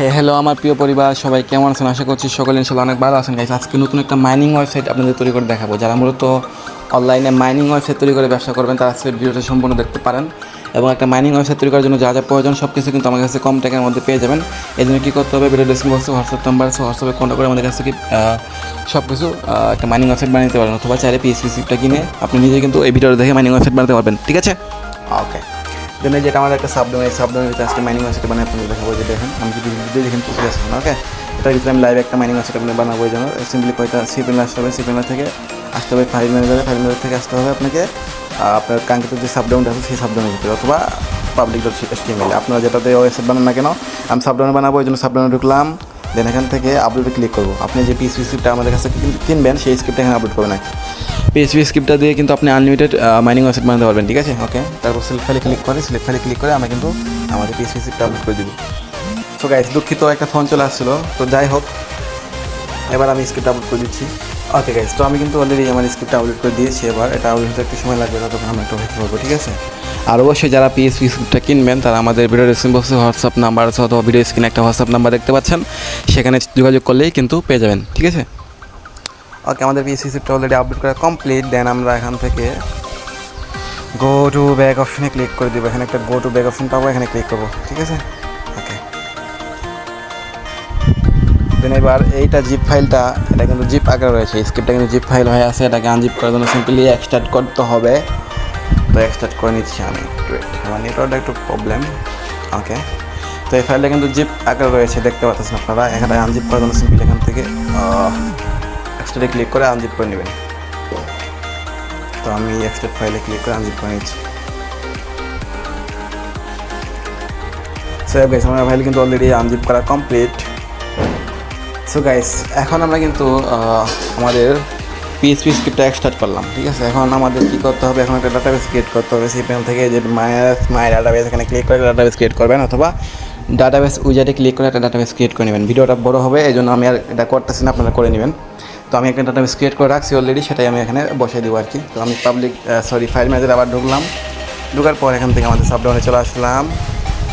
হ্যাঁ হ্যালো আমার প্রিয় পরিবার, সবাই কেমন আছেন? আশা করছি সকলে ইনশাল্লাহ অনেক ভালো আছেন। গাইস আজকে নতুন একটা মাইনিং ওয়েবসাইট আপনাদের তৈরি করে দেখাবো। যারা মূলত অনলাইনে মাইনিং ওয়েবসাইট তৈরি করে ব্যবসা করবেন, তারা আজকের ভিডিওটা সম্পূর্ণ দেখতে পারেন। এবং একটা মাইনিং ওয়েবসাইট তৈরি করার জন্য যা যা প্রয়োজন সব কিছু কিন্তু আমার কাছে কম টাকার মধ্যে পেয়ে যাবেন। এই জন্য কী করতে হবে, ভিডিও ডিসক্রিপশন বক্সে হোয়াটসঅ্যাপ নাম্বার আছে হোয়াটসঅ্যাপে কন্ট্যাক্ট করে আমাদের কাছে কি সব কিছু একটা মাইনিং ওয়েবসাইট বানিয়ে নিতে পারেন। অথবা চাইলে পিএসপি সিপটা কিনে আপনি নিজে কিন্তু এই ভিডিওটা দেখে মাইনিং ওয়েবসাইট বানাতে পারবেন। ঠিক আছে? ওকে দেন যেটা আমাদের একটা সাবডোমেন এই সাবডোমেন ভিতরে আজকে মাইনিং ওয়েবসাইট বানিয়ে আপনাদের দেখাবো যে দেখেন, আমি যদি ভিডিও দেখেন তো ঠিক আছে ওকে এটার ভিতরে আমি লাইভ একটা মাইনিং ওয়েবসাইট আপনাদের বানাবো, এই জন্য সিম্পলি কয়টা সিপেন আসতে হবে সিপেন থেকে আসতে হবে ফাইল ম্যানেজারে ফাইল ম্যানেজার থেকে আসতে হবে আপনাকে আপনার কাঙ্ক্ষিত যে সাবডাউনটা আছে সেই সাবডাউনের ভিতরে, অথবা পাবলিক ডট এসটিএমএল আপনারা যেটাতে ওয়েবসাইট বানান না কেন, আমি সাবডাউনে বানাবো, এই জন্য সাবডাউনে ঢুকলাম দেন এখান থেকে আপলোডে ক্লিক করব। আপনি যে পিএসপি স্ক্রিপ্টটা আমাদের কাছে কিন- কিনবেন, সেই স্ক্রিপ্টটা এখানে আপলোড করবেন পিএসপি স্ক্রিপ্টটা দিয়ে কিন্তু আপনি আনলিমিটেড মাইনিং ওয়েবসাইট বানাতে পারবেন ঠিক আছে? ওকে তারপর সিলেক্ট ফাইলে ক্লিক করে সিলেক্ট ফাইলে ক্লিক করে আমরা কিন্তু আমাদের পিএসপি স্ক্রিপ্টটা আপলোড করে দিব। সো গাইস দুঃখিত একটা ফোন চলে আসছিল। তো যাই হোক এবার আমি স্ক্রিপ্ট আপলোড করে দিচ্ছি। ওকে গাইস তো আমি কিন্তু অলরেডি আমার স্ক্রিপ্ট আপলোড করে দিয়েছি। এবার এটা আপলোড হতে একটু সময় লাগবে ততক্ষণ আমরা একটু ওয়েট করব ঠিক আছে? আর অবশ্যই যারা পিএসপি স্ক্রিপ্টটা কিনবেন তারা আমাদের ভিডিও ডিসক্রিপশন বক্সে হোয়াটসঅ্যাপ নাম্বার আছে অথবা ভিডিও স্ক্রিনে একটা হোয়াটসঅ্যাপ নাম্বার দেখতে পাচ্ছেন। সেখানে যোগাযোগ করলেই কিন্তু পেয়ে যাবেন ঠিক আছে? ওকে আমাদের পিএসপি স্ক্রিপ্টটা অলরেডি আপডেট করা কমপ্লিট দেন আমরা এখান থেকে গো টু ব্যাক অপশনে ক্লিক করে দেবো। এখানে একটা গো টু ব্যাক অপশন পাবো, এখানে ক্লিক করব, ঠিক আছে? ওকে দেন এবার এইটা জিপ ফাইলটা এটা কিন্তু জিপ আকারে রয়েছে স্ক্রিপ্টটা কিন্তু জিপ ফাইল হয়ে আছে, এটাকে আনজিপ করার জন্য সিম্পলি এক্সট্রাক্ট করতে হবে। তো এক্সট্রাক্ট করে নিচ্ছি আমি আমার নেটওয়ার্কটা একটু প্রবলেম ওকে তো এই ফাইলটা কিন্তু জিপ আকারে রয়েছে, দেখতে পাচ্ছেন আপনারা, এখানে আনজিপ করার জন্য সিম্পলি এখান থেকে এক্সট্রাটে ক্লিক করে আনজিপ করে নেবেন। তো আমি এক্সট্রাক্ট ফাইলে ক্লিক করে আনজিপ করে নিচ্ছি। সো গাইস আমার ফাইল কিন্তু অলরেডি আনজিপ করা কমপ্লিট সো গাইস এখন আমরা কিন্তু আমাদের পিএসপি স্ক্রিপ্টটা এক্সট্রাক্ট করলাম, ঠিক আছে? এখন আমাদের কী করতে হবে? এখন একটা ডাটাবেস ক্রিয়েট করতে হবে। সেই প্যানেল থেকে যে মায়াস মাই ডাটাবেস এখানে ক্লিক করে ডাটাবেস ক্রিয়েট করবেন অথবা ডাটাবেস উইজারে ক্লিক করে একটা ডাটাবেস ক্রিয়েট করে নেবেন। ভিডিওটা বড় হবে এই জন্য আমি আর এটা করতেছি না, আপনারা করে নেবেন। তো আমি একটা ডাটাবেস ক্রিয়েট করে রাখছি অলরেডি সেটাই আমি এখানে বসিয়ে দেবো আর কি তো আমি পাবলিক সরি ফাইল ম্যানেজার আবার ঢুকলাম। ঢোকার পর এখান থেকে আমাদের সাবডাউনে চলে আসলাম।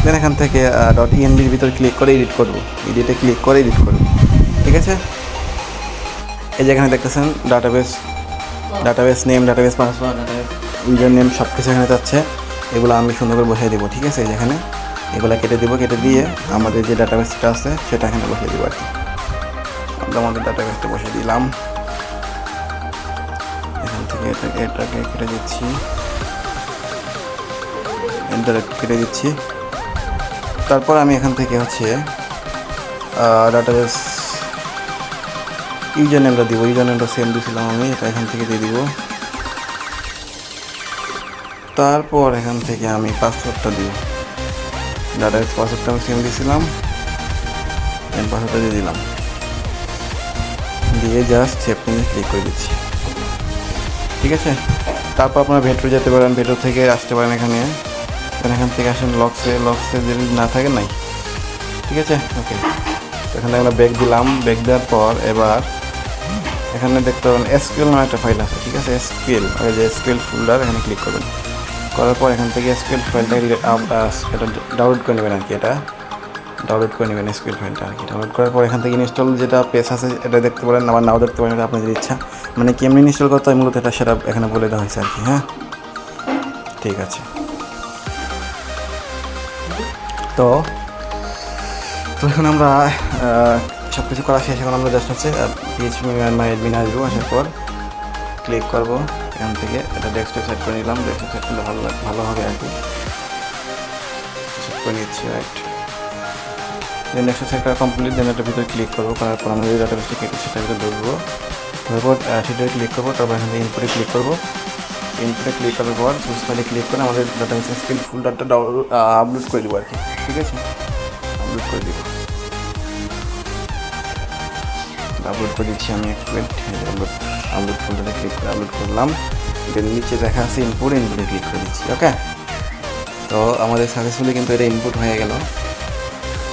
দেন এখান থেকে ডট ইএনবির ভিতরে ক্লিক করে এডিট করব। এডিটে ক্লিক করে এডিট করব। ঠিক আছে? এই যে এখানে দেখতেছেন database database name database password database user name সব কিছু এখানে যাচ্ছে। এগুলো আমি সুন্দর করে বসিয়ে দেবো, ঠিক আছে? এই যেখানে এগুলো কেটে দেবো, কেটে দিয়ে আমাদের যে ডাটাবেসটা আছে, সেটা এখানে বসিয়ে দেবো আর কি আমাদের ডাটাবেসটা বসিয়ে দিলাম। এখান থেকে এটাকে এটাকে কেটে দিচ্ছি। এন্টার কেটে দিচ্ছি। তারপর আমি এখান থেকে হচ্ছে ডাটাবেস ইউজার নেমটা দিব। ইউজার নেমটা সেম দিয়েছিলাম আমি, এটা এখান থেকে দিয়ে দিব। তারপর এখান থেকে আমি পাসওয়ার্ডটা দিব। ডাটাবেস পাসওয়ার্ডটা আমি সেম দিয়েছিলাম পাসওয়ার্ডটা দিয়ে দিলাম। দিয়ে জাস্ট সেভ ক্লিক করে দিচ্ছি। ঠিক আছে? তারপর আপনারা ভেটর যেতে পারেন ভেটর থেকে আসতে পারেন এখানে। এখান থেকে আসেন লক্সে লক্সে যদি না থাকে নাই। ঠিক আছে? ওকে এখানে আমরা ব্যাক দিলাম। ব্যাক দেওয়ার পর এবার এখানে দেখতে পাবেন এসকিউএল নামে একটা ফাইল আছে। ঠিক আছে? এসকিউএল ওই যে এসকিউএল ফোল্ডার এখানে ক্লিক করবেন। করার পর এখান থেকে এসকিউএল ফাইলটা এটা ডাউনলোড করে নেবেন আর কি এটা। ডাউনলোড করে নেবেন এসকিউএল ফাইলটা আর কি। ডাউনলোড করার পর এখান থেকে ইনস্টল যেটা পেজ আছে, এটা দেখতে পারেন, আবার নাও দেখতে পারেন, এটা আপনাদের ইচ্ছা। মানে কেমনি ইনস্টল করতে হয়, মূলত এটা সেটা এখানে বলে দেওয়া হয়েছে আর কি হ্যাঁ? ঠিক আছে। তো তো এখন আমরা সব কিছু করা শেষ, এখন আমরা জাস্ট হচ্ছে পিএইচপি মাই অ্যাডমিন আসব, আসার পর ক্লিক করব এখান থেকে। এটা ডেস্কটপ সেট করে নিলাম ডেস্কটপ সেট করলে ভালো ভালো হবে আর কি। সেট করে নিচ্ছি রাইট দেন ডেস্কটপ সেট করা কমপ্লিট দেন এটার ভিতরে ক্লিক করব, করার পর আমরা যে ডাটাবেসটা কেটে সেটার ভিতরে ঢুকবো। তারপর সেটাতে ক্লিক করব, তারপর এখান থেকে ইনপুটে ক্লিক করব। ইনপুটে ক্লিক করার পর চুজ ফাইলে ক্লিক করে আমাদের database screen full data download upload করে দেবো আর কি ঠিক আছে? আপলোড করে দেবো। আপলোড করে দিচ্ছি আমি এক মিনিট আপলোড আপলোড ফোল্ডারে ক্লিক করে আপলোড করলাম। দেন নিচে দেখা আছে ইনপুট ইনপুটে ক্লিক করে দিচ্ছি ওকে তো আমাদের সাকসেসফুলি কিন্তু এটা ইনপুট হয়ে গেল।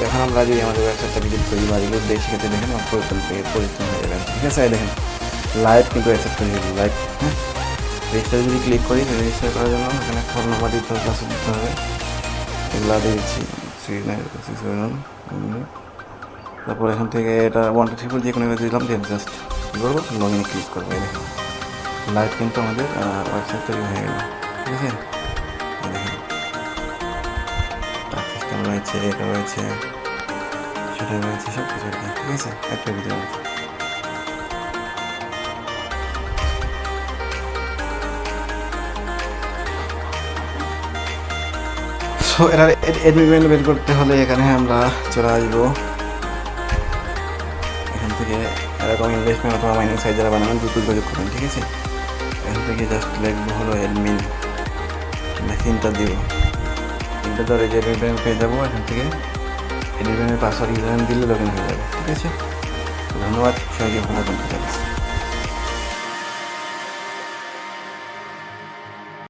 এখন আমরা যদি আমাদের ওয়েবসাইটটা ভিজিট করি বা রিলোড দেখি সেক্ষেত্রে দেখেন আমার পরিবর্তন পেয়ে হয়ে যাবে। ঠিক আছে? দেখেন লাইভ কিন্তু অ্যাকসেপ্ট করে গেল লাইভ হ্যাঁ? রেজিস্টার যদি ক্লিক করি রেজিস্টার করার জন্য এখানে ফোন নাম্বার দিতে হবে পাসওয়ার্ড দিতে হবে। এগুলো দিয়ে দিচ্ছি। থ্রি নাইন তারপর এখান থেকে এটা ওয়ান টু থ্রি ফোর যে কোনো দিলাম দেন জাস্ট কী করব? লগ ইনে ক্লিক করব। এই দেখেন লাইভ কিন্তু আমাদের ওয়েবসাইট তৈরি হয়ে গেল। ঠিক আছে? রয়েছে এটা রয়েছে। সেটা রয়েছে সব কিছু ঠিক আছে? একটা ভিডিও সো এটার এডমিট বের করতে হলে এখানে আমরা চলে আসব। এখান থেকে এরকম ইনভেস্টমেন্ট অথবা মাইনিং সাইজ যারা বানাবেন দ্রুত যোগাযোগ করবেন, ঠিক আছে? এখান থেকে জাস্ট লিখব হলো অ্যাডমিন মেশিনটা দিব। তিনটা ধরে যে এডমিট পেয়ে যাব এখান থেকে এডমিটের পাসওয়ার্ড ইউজার দিলে লগ ইন হয়ে যাবে, ঠিক আছে? ধন্যবাদ, সবাইকে ভালো থাকতে